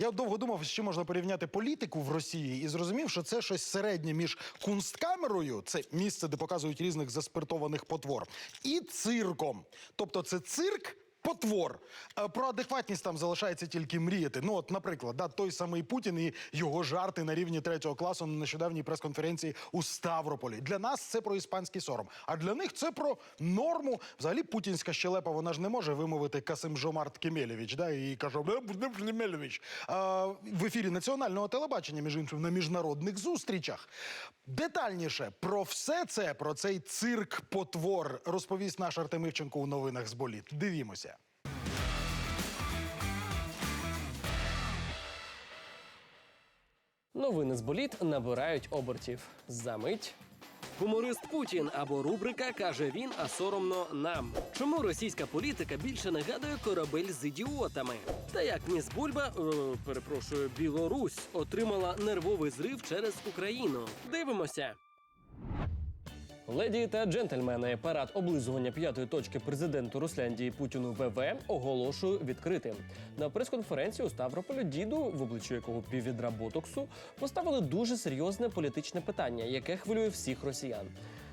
Я довго думав, що можна порівняти політику в Росії, і зрозумів, що це щось середнє між кунсткамерою, це місце, де показують різних заспиртованих потвор, і цирком. Тобто це цирк. Потвор Е, про адекватність там залишається тільки мріяти. Ну, от, наприклад, да, той самий Путін і його жарти на рівні третього класу на нещодавній прес-конференції у Ставрополі. Для нас це про іспанський сором, а для них це про норму. Взагалі, путінська щелепа вона ж не може вимовити Касим Жомарт Кемелєвич, да, і каже Кемелєвич. В ефірі національного телебачення, між іншим, на міжнародних зустрічах. Детальніше про все це, про цей цирк потвор, розповість наш Артем Івченко у новинах з боліт. Дивімося. Новини з боліт набирають обертів. Замить. Гуморист Путін або рубрика каже він, а соромно нам. Чому російська політика більше нагадує корабель з ідіотами? Та як міс Бульба, е, перепрошую, Білорусь отримала нервовий зрив через Україну. Дивимося. Леді та джентльмени, парад облизування п'ятої точки президенту Русляндії Путіну ВВ оголошую відкритим. На прес-конференції у Ставрополі діду, в обличчя якого піввідра ботоксу, поставили дуже серйозне політичне питання, яке хвилює всіх росіян.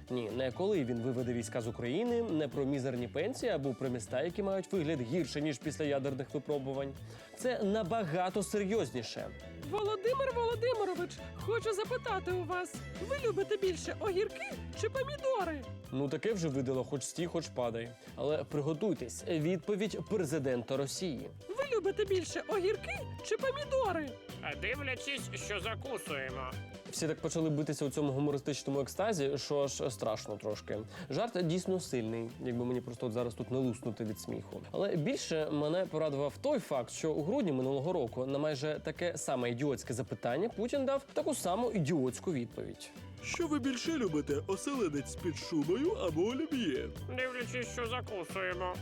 Ні, не коли він виведе війська з України, не про мізерні пенсії або про міста, які мають вигляд гірше ніж після ядерних випробувань. Це набагато серйозніше. Володимир Володимирович, хочу запитати у вас: ви любите більше огірки чи помідори? Ну таке вже видало, хоч стій, хоч падай. Але приготуйтесь, відповідь президента Росії. Ви любите більше огірки чи помідори? А дивлячись, що закусуємо. Всі так почали битися у цьому гумористичному екстазі, що аж страшно трошки. Жарт дійсно сильний, якби мені просто от зараз тут не луснути від сміху. Але більше мене порадував той факт, що у грудні минулого року на майже таке саме ідіотське запитання Путін дав таку саму ідіотську відповідь. Що ви більше любите? Оселедець під шубою або олів'є? Дивлячись, що закусуємо.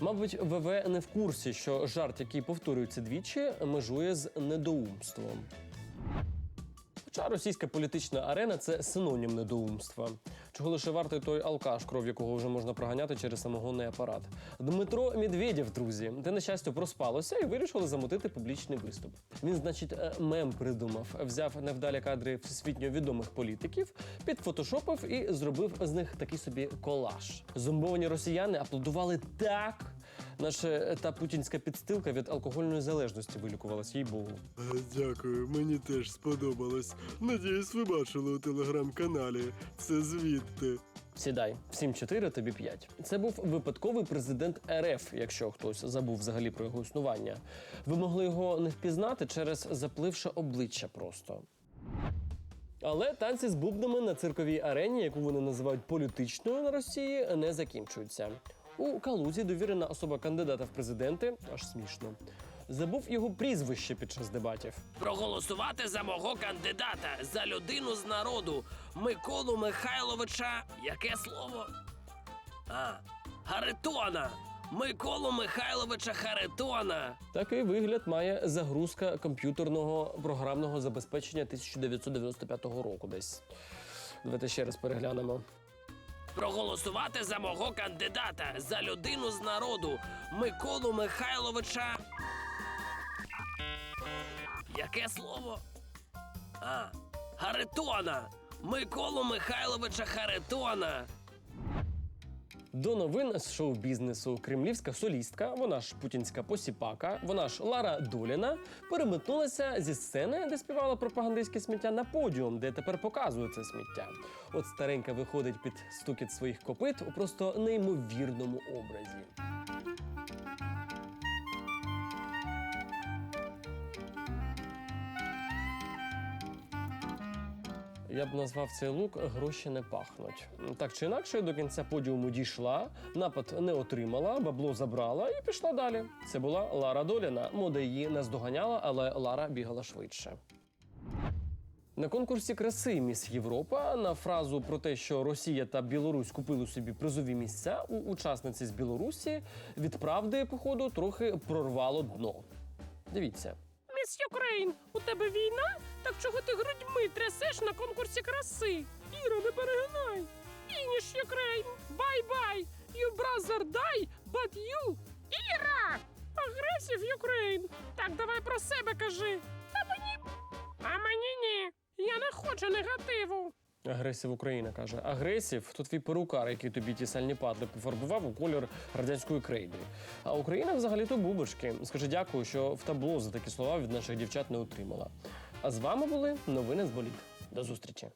Мабуть, ВВ не в курсі, що жарт, який повторюється двічі, межує з недоумством. Хоча російська політична арена це синонім недоумства. Чого лише вартий той алкаш, кров якого вже можна проганяти через самогонний апарат. Дмитро Медведєв, друзі, де на щастя проспалося і вирішили замутити публічний виступ. Він, значить, е, мем придумав, взяв невдалі кадри всесвітньо відомих політиків, підфотошопив і зробив з них такий собі колаж. Зомбовані росіяни аплодували так. Наша та путінська підстилка від алкогольної залежності вилікувалась, їй богу. Е, Дякую, мені теж сподобалось. Надіюсь, ви бачили у телеграм-каналі. Це звідти. Сідай, 7-4, тобі 5. Це був випадковий президент РФ, якщо хтось забув взагалі про його існування. Ви могли його не впізнати через запливше обличчя просто. Але танці з бубнами на цирковій арені, яку вони називають політичною на Росії, не закінчуються. У Калузі довірена особа кандидата в президенти аж смішно. Забув його прізвище під час дебатів. Проголосувати за мого кандидата за людину з народу Миколу Михайловича. Яке слово? А, Харитона! Миколу Михайловича Харитона! Такий вигляд має загрузка комп'ютерного програмного забезпечення 1995 року десь. Давайте ще раз переглянемо. Проголосувати за мого кандидата за людину з народу Миколу Михайловича. Яке слово? А, Харитона! Миколу Михайловича Харитона! До новин з шоу-бізнесу кремлівська солістка, вона ж путінська посіпака, вона ж Лара Доліна, переметнулася зі сцени, де співала пропагандистське сміття, на подіум, де тепер показує це сміття. От старенька виходить під стукіт своїх копит у просто неймовірному образі. Я б назвав цей лук гроші не пахнуть. Так чи інакше, до кінця подіуму дійшла, напад не отримала, бабло забрала і пішла далі. Це була Лара Доліна. Мода її наздоганяла, але Лара бігала швидше. На конкурсі краси Міс Європа на фразу про те, що Росія та Білорусь купили собі призові місця у учасниці з Білорусі від правди, походу, трохи прорвало дно. Дивіться. Міс Юкрейн, у тебе війна? Так чого ти грудьми трясеш на конкурсі краси? Іра, не перегинай! Фініш Юкрейн! Бай-бай! You brother die, but you... Іра! Агресів Юкрейн! Так давай про себе кажи! Та мені. А мені ні! Я не хочу негативу! Агресів Україна каже. Агресів то твій перукар, який тобі ті сальні падли пофарбував у колір радянської крейди. А Україна взагалі то бубочки. Скажи дякую, що в табло за такі слова від наших дівчат не отримала. А з вами були новини з боліт. До зустрічі.